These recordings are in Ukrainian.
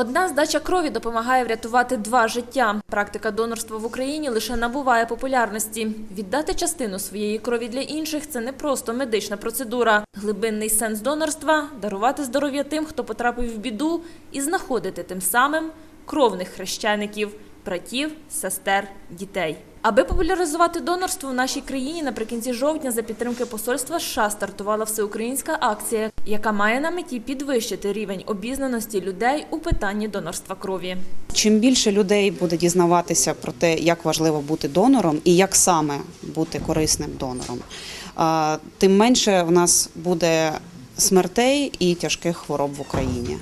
Одна здача крові допомагає врятувати два життя. Практика донорства в Україні лише набуває популярності. Віддати частину своєї крові для інших це не просто медична процедура. Глибинний сенс донорства дарувати здоров'я тим, хто потрапив в біду, і знаходити тим самим кровних хрещеників, братів, сестер, дітей. Аби популяризувати донорство в нашій країні, наприкінці жовтня за підтримки посольства США стартувала всеукраїнська акція, яка має на меті підвищити рівень обізнаності людей у питанні донорства крові. Чим більше людей буде дізнаватися про те, як важливо бути донором і як саме бути корисним донором, тим менше в нас буде смертей і тяжких хвороб в Україні.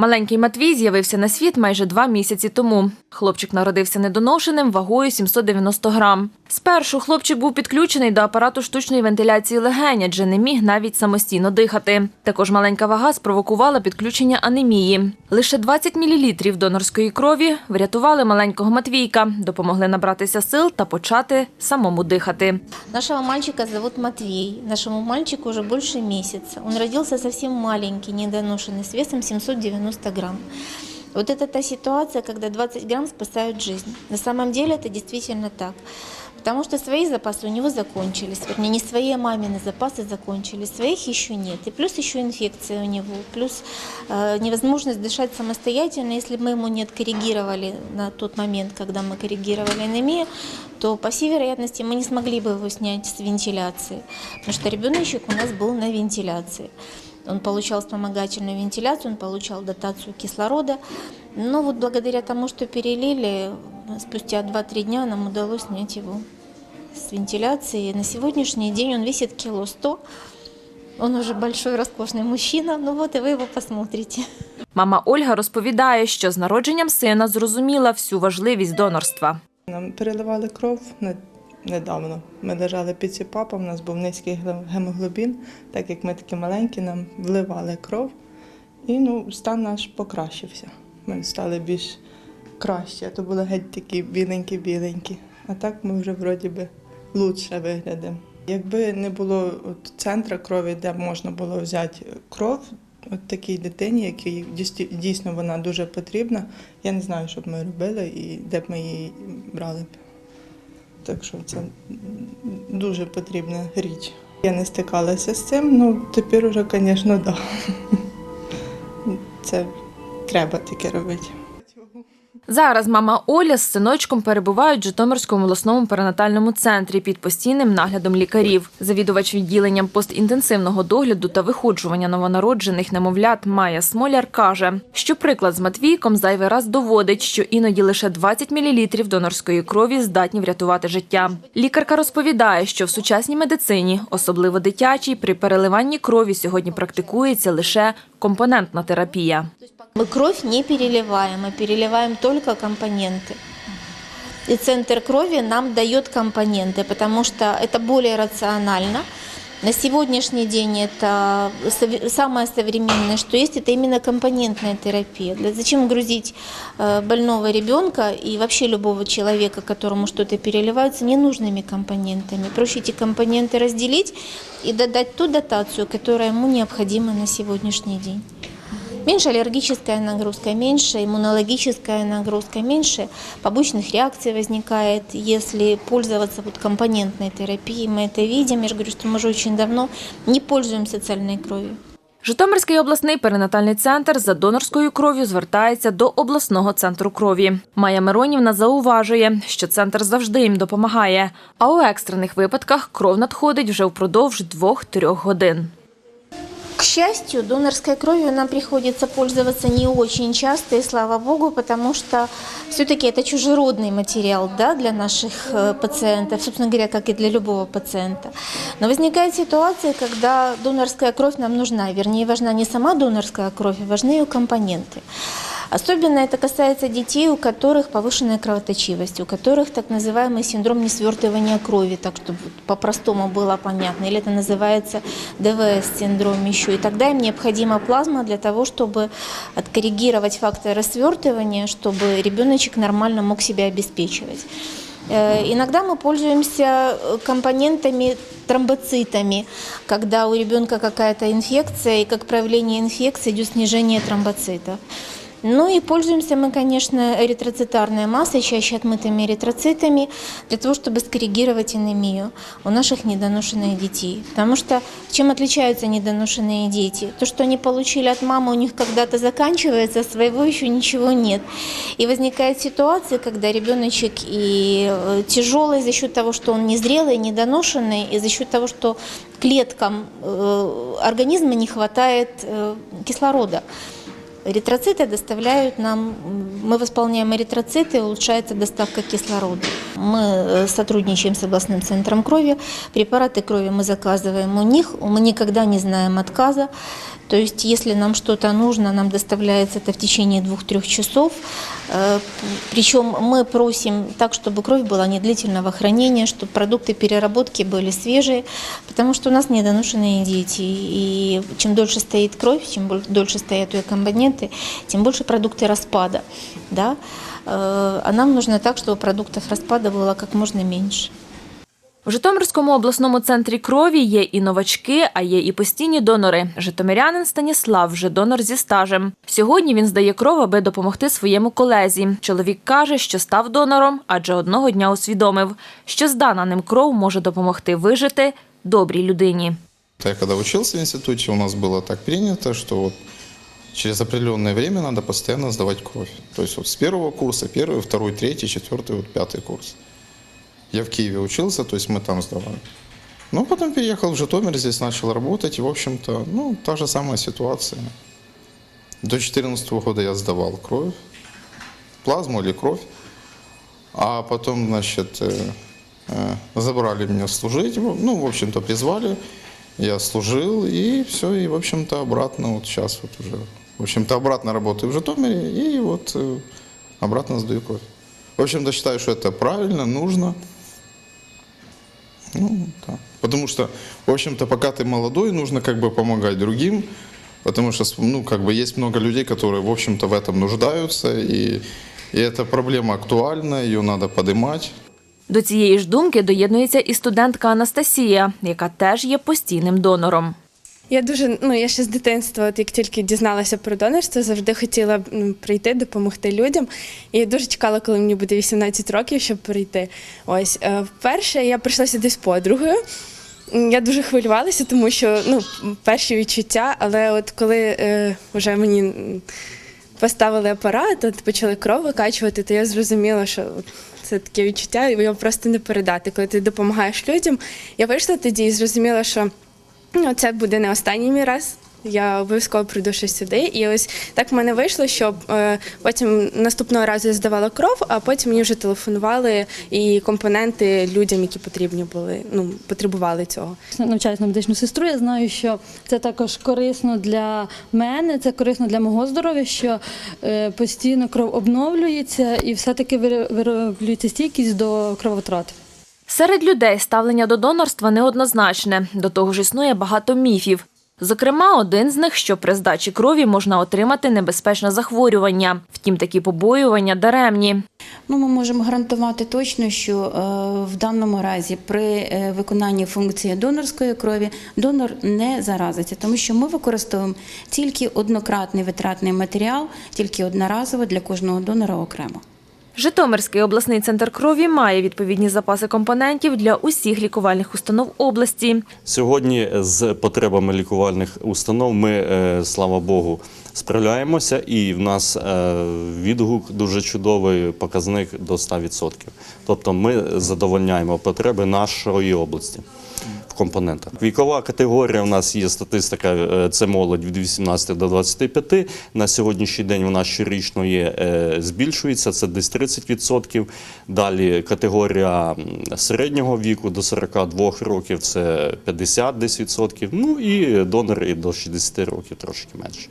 Маленький Матвій з'явився на світ майже два місяці тому. Хлопчик народився недоношеним вагою 790 грам. Спершу хлопчик був підключений до апарату штучної вентиляції легень, адже не міг навіть самостійно дихати. Також маленька вага спровокувала підключення анемії. Лише 20 мл донорської крові врятували маленького Матвійка, допомогли набратися сил та почати самому дихати. Нашего мальчика зовут Матвей. Нашему мальчику уже больше месяца. Он родился совсем маленький, недоношенный, с весом 790 грамм. Вот это та ситуация, когда 20 грамм спасают жизнь. На самом деле это действительно так. Потому что свои запасы у него закончились. Вернее, не свои, а мамины запасы закончились. Своих еще нет. И плюс еще инфекция у него. Плюс э, невозможность дышать самостоятельно. Если мы ему не откоррегировали на тот момент, когда мы коррегировали анемию, то по всей вероятности мы не смогли бы его снять с вентиляции. Потому что ребеночек у нас был на вентиляции. Он получал вспомогательную вентиляцию, он получал дотацию кислорода. Но вот благодаря тому, что перелили, спустя 2-3 дня нам удалось снять его с вентиляции. На сегодняшний день он весит кило 100. Он уже большой, роскошный мужчина. Ну вот и вы его посмотрите. Мама Ольга розповідає, що з народженням сина зрозуміла всю важливість донорства. Нам переливали кров не- недавно. Ми лежали під ЦІПАПом, у нас був низький гле- гемоглобін. Так як ми такі маленькі, нам вливали кров. І ну, стан наш покращився. Ми стали більш краще, а то були геть такі біленькі-біленькі. А так ми вже вроді би лучше виглядимо. Якби не було от центра крові, де можна було взяти кров, от такій дитині, якій дійсно вона дуже потрібна, я не знаю, що б ми робили і де б ми її брали б. Так що це дуже потрібна річ. Я не стикалася з цим, ну тепер уже, звісно, так. Да. Це треба таке робити. Зараз мама Оля з синочком перебувають в Житомирському обласному перинатальному центрі під постійним наглядом лікарів. Завідувач відділенням постінтенсивного догляду та виходжування новонароджених немовлят Майя Смоляр каже, що приклад з Матвійком зайвий раз доводить, що іноді лише 20 мл донорської крові здатні врятувати життя. Лікарка розповідає, що в сучасній медицині, особливо дитячій, при переливанні крові сьогодні практикується лише компонентна терапія. Мы кровь не переливаем, мы переливаем только компоненты. И центр крови нам дает компоненты, потому что это более рационально. На сегодняшний день это самое современное, что есть, это именно компонентная терапия. Зачем грузить э, больного ребенка и вообще любого человека, которому что-то переливается, ненужными компонентами? Проще эти компоненты разделить и додать ту дотацию, которая ему необходима на сегодняшний день. Меньше аллергическая нагрузка, меньше иммунологическая нагрузка, меньше побочных реакций возникает, если пользоваться вот компонентной терапией. Мы это видим. Я же говорю, что мы уже очень давно не пользуемся цельной кровью. Житомирський обласний перинатальний центр за донорською кров'ю звертається до обласного центру крові. Майя Миронівна зауважує, що центр завжди їм допомагає, а у екстрених випадках кров надходить вже впродовж 2-3 годин. К счастью, донорской кровью нам приходится пользоваться не очень часто, и слава богу, потому что все-таки это чужеродный материал да, для наших э, пациентов, собственно говоря, как и для любого пациента. Но возникает ситуация, когда донорская кровь нам нужна, вернее, важна не сама донорская кровь, а важны ее компоненты. Особенно это касается детей, у которых повышенная кровоточивость, у которых так называемый синдром несвертывания крови, так чтобы по-простому было понятно, или это называется ДВС-синдром еще. И тогда им необходима плазма для того, чтобы откоррегировать фактор рассвертывания, чтобы ребеночек нормально мог себя обеспечивать. Э, Иногда мы пользуемся э, компонентами тромбоцитами, когда у ребенка какая-то инфекция, и как проявление инфекции идет снижение тромбоцитов. Ну и пользуемся мы, конечно, эритроцитарной массой, чаще отмытыми эритроцитами, для того, чтобы скоррегировать анемию у наших недоношенных детей. Потому что чем отличаются недоношенные дети? То, что они получили от мамы, у них когда-то заканчивается, а своего еще ничего нет. И возникает ситуация, когда ребеночек и э, тяжелый за счет того, что он незрелый, недоношенный, и за счет того, что клеткам э, организма не хватает э, кислорода. Эритроциты доставляют нам, мы восполняем эритроциты, улучшается доставка кислорода. Мы э, сотрудничаем с областным центром крови, препараты крови мы заказываем у них, мы никогда не знаем отказа. То есть, если нам что-то нужно, нам доставляется это в течение двух-трех часов. Э, Причем мы просим так, чтобы кровь была не длительного хранения, чтобы продукты переработки были свежие, потому что у нас недоношенные дети. И чем дольше стоит кровь, чем дольше стоят ее компоненты, тем больше продукты распада. Да? Э, А нам нужно так, чтобы продуктов распада было как можно меньше. В Житомирському обласному центрі крові є і новачки, а є і постійні донори. Житомирянин Станіслав вже донор зі стажем. Сьогодні він здає кров, аби допомогти своєму колезі. Чоловік каже, що став донором, адже одного дня усвідомив, що здана ним кров може допомогти вижити добрій людині. Я когда учился в институте, у нас было так принято, что вот через определенное время надо постоянно сдавать кровь. То есть вот с первого курса, первый, второй, третий, четвертый, вот пятый курс. Я в Киеве учился, то есть мы там сдавали. Ну, потом переехал в Житомир, здесь начал работать, и, в общем-то, ну, та же самая ситуация. До 2014 года я сдавал кровь, плазму или кровь, а потом, значит, э, э, забрали меня служить, ну, в общем-то, призвали, я служил, и все, и, в общем-то, обратно вот сейчас вот уже, в общем-то, обратно работаю в Житомире, и вот э, обратно сдаю кровь. В общем-то, считаю, что это правильно, нужно. Ну, да. Потому что, в общем-то, пока ты молодой, нужно как бы помогать другим, потому что, ну, как бы есть много людей, которые, в общем-то, в этом нуждаются, и, и эта проблема актуальна, ее надо поднимать. До цієї ж думки доєднується і студентка Анастасія, яка теж є постійним донором. Я дуже ну я ще з дитинства, от як тільки дізналася про донорство, завжди хотіла м, прийти, допомогти людям. І я дуже чекала, коли мені буде 18 років, щоб прийти. Ось е, вперше я прийшла сюди з подругою. Я дуже хвилювалася, тому що ну, перші відчуття, але от коли е, вже мені поставили апарат, от почали кров викачувати, то я зрозуміла, що це таке відчуття, його просто не передати. Коли ти допомагаєш людям, я вийшла тоді і зрозуміла, що Ну, це буде не останній мій раз. Я обов'язково прийду ще сюди. І ось так в мене вийшло, що е, потім наступного разу я здавала кров, а потім мені вже телефонували і компоненти людям, які потрібні були, ну потребували цього. навчаюсь на медичну сестру. Я знаю, що це також корисно для мене, це корисно для мого здоров'я, що е, постійно кров обновлюється і все-таки вироблюється стійкість до кровотрати. Серед людей ставлення до донорства неоднозначне. До того ж існує багато міфів. Зокрема, один з них, що при здачі крові можна отримати небезпечне захворювання. Втім, такі побоювання даремні. Ну, ми можемо гарантувати точно, що е, в даному разі при е, виконанні функції донорської крові донор не заразиться, тому що ми використовуємо тільки однократний витратний матеріал, тільки одноразово для кожного донора окремо. Житомирський обласний центр крові має відповідні запаси компонентів для усіх лікувальних установ області. Сьогодні з потребами лікувальних установ ми, е, слава Богу, справляємося, і в нас е, відгук дуже чудовий, показник до 100%. Тобто ми задовольняємо потреби нашої області. Компонентах. Вікова категорія у нас є статистика, е, це молодь від 18 до 25. На сьогоднішній день вона щорічно є, е, збільшується, це десь 30%. Далі категорія середнього віку до 42 років це 50 десь відсотків. Ну і донори до 60 років трошки менше.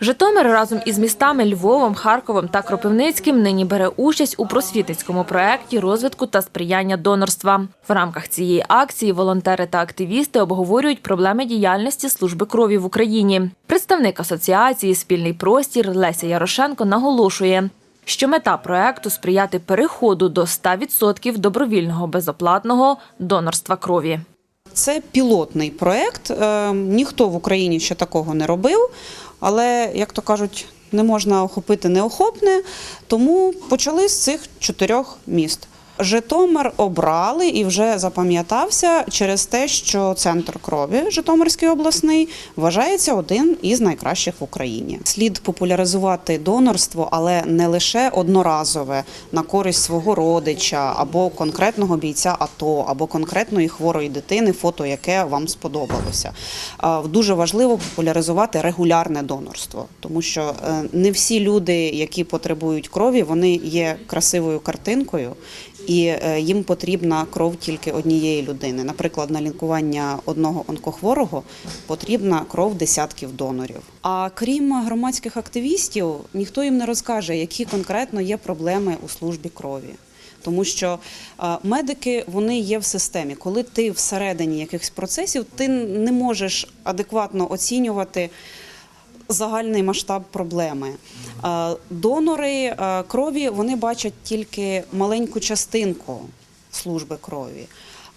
Житомир разом із містами Львовом, Харковом та Кропивницьким нині бере участь у просвітницькому проєкті розвитку та сприяння донорства. В рамках цієї акції волонтери та активісти обговорюють проблеми діяльності служби крові в Україні. Представник асоціації Спільний простір Леся Ярошенко наголошує. що мета проекту сприяти переходу до 100% добровільного безоплатного донорства крові. Це пілотний проєкт. Е, Ніхто в Україні ще такого не робив, але, як то кажуть, не можна охопити неохопне, тому почали з цих чотирьох міст. Житомир обрали і вже запам'ятався через те, що центр крові Житомирський обласний вважається один із найкращих в Україні. Слід популяризувати донорство, але не лише одноразове на користь свого родича або конкретного бійця АТО, або конкретної хворої дитини, фото яке вам сподобалося. Дуже важливо популяризувати регулярне донорство, тому що е, не всі люди, які потребують крові, вони є красивою картинкою. І е, їм потрібна кров тільки однієї людини. Наприклад, на лікування одного онкохворого потрібна кров десятків донорів. А крім громадських активістів, ніхто їм не розкаже, які конкретно є проблеми у службі крові. Тому що медики вони є в системі. Коли ти всередині якихось процесів, ти не можеш адекватно оцінювати загальний масштаб проблеми. Е, Донори е, крові вони бачать тільки маленьку частинку служби крові.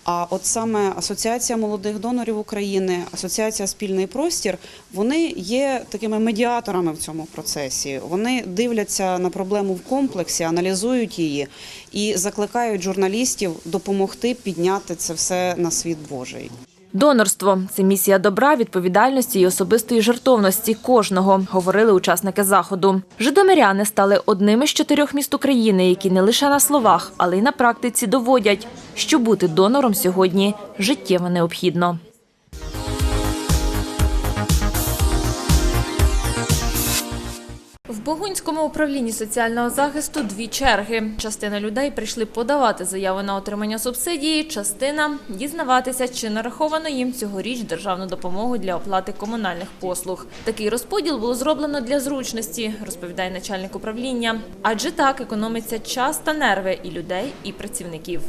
А от саме Асоціація молодих донорів України, Асоціація Спільний простір, вони є такими медіаторами в цьому процесі. Вони дивляться на проблему в комплексі, аналізують її і закликають журналістів допомогти підняти це все на світ Божий. Донорство це місія добра, відповідальності і особистої жертовності кожного, говорили учасники заходу. Житомиряни стали одними з чотирьох міст України, які не лише на словах, але й на практиці доводять, що бути донором сьогодні життєво необхідно. В Богунському управлінні соціального захисту дві черги. Частина людей прийшли подавати заяви на отримання субсидії, частина дізнаватися, чи нараховано їм цьогоріч державну допомогу для оплати комунальних послуг. Такий розподіл було зроблено для зручності, розповідає начальник управління. Адже так економиться час та нерви і людей, і працівників.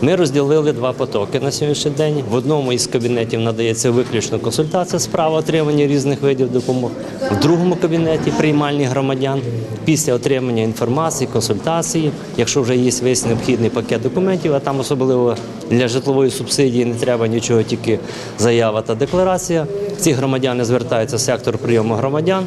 Ми розділили два потоки на сьогоднішній день. В одному із кабінетів надається виключно консультація справа отримання різних видів допомоги. В другому кабінеті приймальні громадян після отримання інформації, консультації, якщо вже є весь необхідний пакет документів, а там особливо для житлової субсидії не треба нічого, тільки заява та декларація. Ці громадяни звертаються в сектор прийому громадян,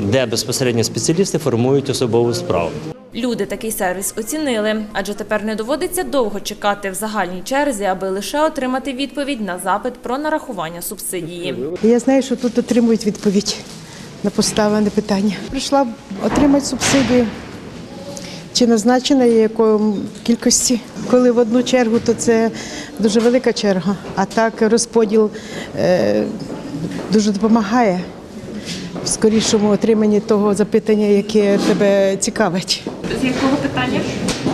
де безпосередньо спеціалісти формують особову справу. Люди такий сервіс оцінили, адже тепер не доводиться довго чекати в загальній черзі, аби лише отримати відповідь на запит про нарахування субсидії. Я знаю, що тут отримують відповідь на поставлене питання. Прийшла отримати субсидію. Чи назначена якої кількості? Коли в одну чергу, то це дуже велика черга. А так розподіл е, дуже допомагає в скорішому отриманні того запитання, яке тебе цікавить. З якого питання?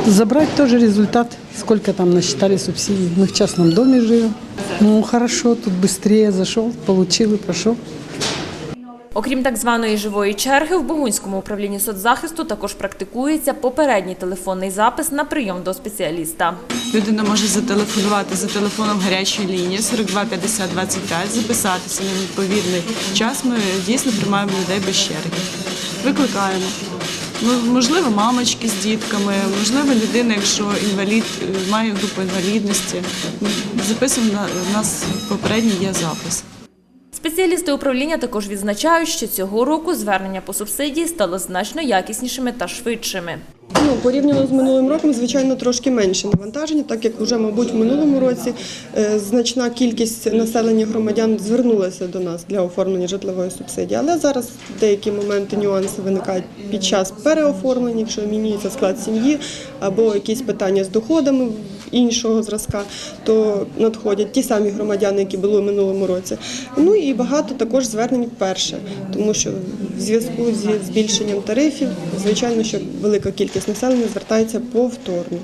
Забрать тоже результат, сколько там насчитали субсидий. Мы в частном доме живем. Ну, хорошо, тут быстрее зашел, получил и прошел. Окрім так званої живої черги, в Богунському управлінні соцзахисту також практикується попередній телефонний запис на прийом до спеціаліста. Людина може зателефонувати за телефоном гарячої лінії 42 50 25, записатися на відповідний час. Ми дійсно приймаємо людей без черги. Викликаємо. Ну, Можливо, мамочки з дітками, можливо, людина, якщо інвалід е, має групу інвалідності. Записуємо на нас попередній є запис. Спеціалісти управління також відзначають, що цього року звернення по субсидії стало значно якіснішими та швидшими. Ну, порівняно з минулим роком, звичайно, трошки менше навантаження, так як вже, мабуть, в минулому році е, значна кількість населення громадян звернулася до нас для оформлення житлової субсидії. Але зараз деякі моменти, нюанси виникають під час переоформлення, якщо змінюється склад сім'ї або якісь питання з доходами іншого зразка, то надходять ті самі громадяни, які були в минулому році. Ну і багато також звернень вперше, тому що в зв'язку зі збільшенням тарифів, звичайно, що велика кількість населення звертається повторно.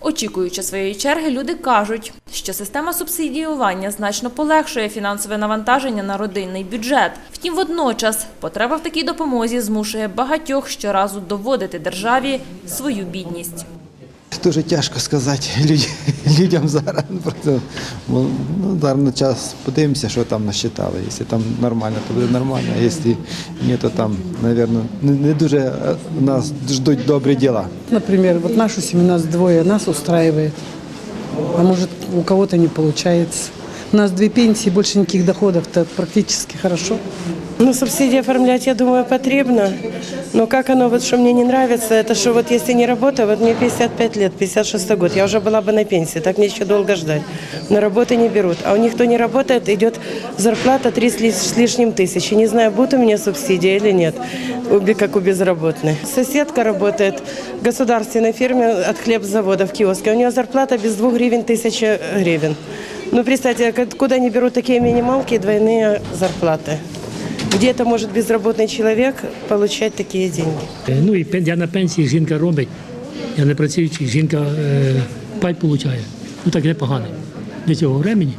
Очікуючи своєї черги, люди кажуть, що система субсидіювання значно полегшує фінансове навантаження на родинний бюджет. Втім, водночас потреба в такій допомозі змушує багатьох щоразу доводити державі свою бідність. Дуже тяжко сказати люд- людям зараз. Бо, ну, зараз на час подивимося, що там насчитали. Якщо там нормально, то буде нормально. Якщо ні, то там, мабуть, не, дуже е, нас ждуть добрі діла. Например, вот нашу семью нас двое, нас устраивает. А может, у кого-то не получается. У нас две пенсии, больше никаких доходов, то практически хорошо. Ну, субсидии оформлять, я думаю, потребно. Но как оно, вот что мне не нравится, это что вот если не работаю, вот мне 55 лет, 56 год, я уже была бы на пенсии, так мне еще долго ждать. На работы не берут. А у них, кто не работает, идет зарплата 3 с ли- с лишним тысячи. Не знаю, будут у меня субсидии или нет, как у безработных. Соседка работает в государственной фирме от хлебзавода в киоске. У нее зарплата без 2 гривен тысяча гривен. Ну, представьте, как- куда они берут такие минималки и двойные зарплаты? Где это может безработный человек получать такие деньги? Ну і я на пенсії жінка робить, я не працюючий, жінка е, пай получає. Ну так непогано. До цього времени.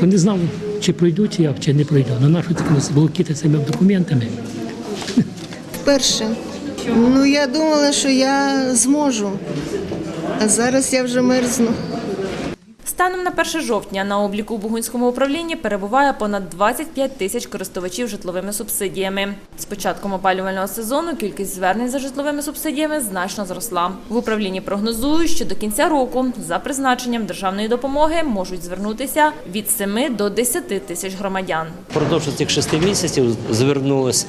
То не знав, чи пройду, чи я, чи не пройду. Ну нащо таке блокіти цими документами? Вперше. Ну, я думала, що я зможу. А зараз я вже мерзну. Станом на 1 жовтня на обліку у Бугунському управлінні перебуває понад 25 тисяч користувачів житловими субсидіями. З початком опалювального сезону кількість звернень за житловими субсидіями значно зросла. В управлінні прогнозують, що до кінця року за призначенням державної допомоги можуть звернутися від 7 до 10 тисяч громадян. Впродовж цих шести місяців звернулось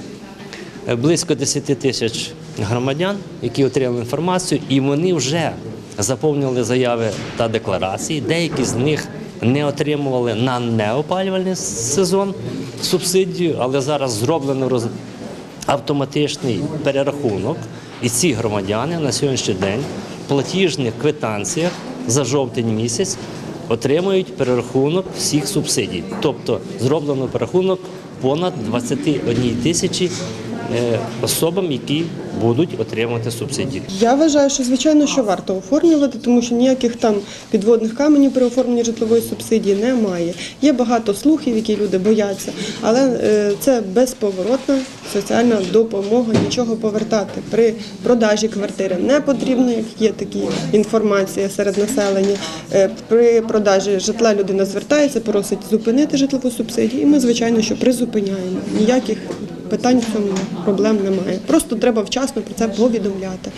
е, близько 10 тисяч громадян, які отримали інформацію, і вони вже заповнили заяви та декларації. Деякі з них не отримували на неопалювальний сезон субсидію, але зараз зроблено роз- автоматичний перерахунок, і ці громадяни на сьогоднішній день в платіжних квитанціях за жовтень місяць отримують перерахунок всіх субсидій. Тобто зроблено перерахунок понад 21 тисячі особам, які будуть отримувати субсидії. Я вважаю, що звичайно, що варто оформлювати, тому що ніяких там підводних каменів при оформленні житлової субсидії немає. Є багато слухів, які люди бояться, але е, це безповоротна соціальна допомога, нічого повертати. При продажі квартири не потрібно, як є такі інформація серед населення. Е, При продажі житла людина звертається, просить зупинити житлову субсидію, і ми, звичайно, що призупиняємо. Ніяких питань в цьому проблем немає. Просто треба вчасно про це повідомляти.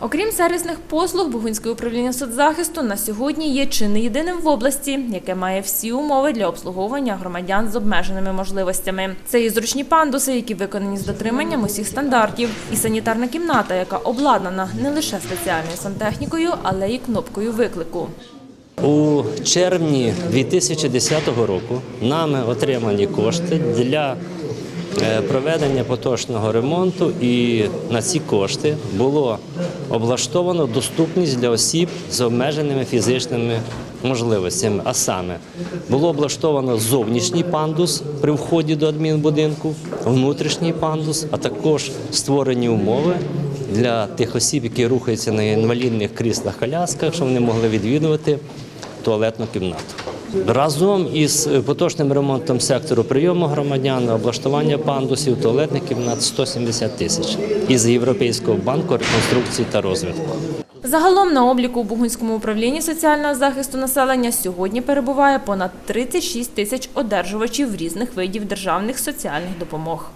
Окрім сервісних послуг, Бугунське управління соцзахисту на сьогодні є чи не єдиним в області, яке має всі умови для обслуговування громадян з обмеженими можливостями. Це і зручні пандуси, які виконані з дотриманням усіх стандартів, і санітарна кімната, яка обладнана не лише спеціальною сантехнікою, але й кнопкою виклику. У червні 2010 року нами отримані кошти для проведення поточного ремонту, і на ці кошти було облаштовано доступність для осіб з обмеженими фізичними можливостями. А саме було облаштовано зовнішній пандус при вході до адмінбудинку, внутрішній пандус, а також створені умови для тих осіб, які рухаються на інвалідних кріслах колясках, щоб вони могли відвідувати туалетну кімнату. Разом із поточним ремонтом сектору прийому громадян, облаштування пандусів, туалетних кімнат 170 тисяч із Європейського банку реконструкції та розвитку. Загалом на обліку у Бугунському управлінні соціального захисту населення сьогодні перебуває понад 36 тисяч одержувачів різних видів державних соціальних допомог.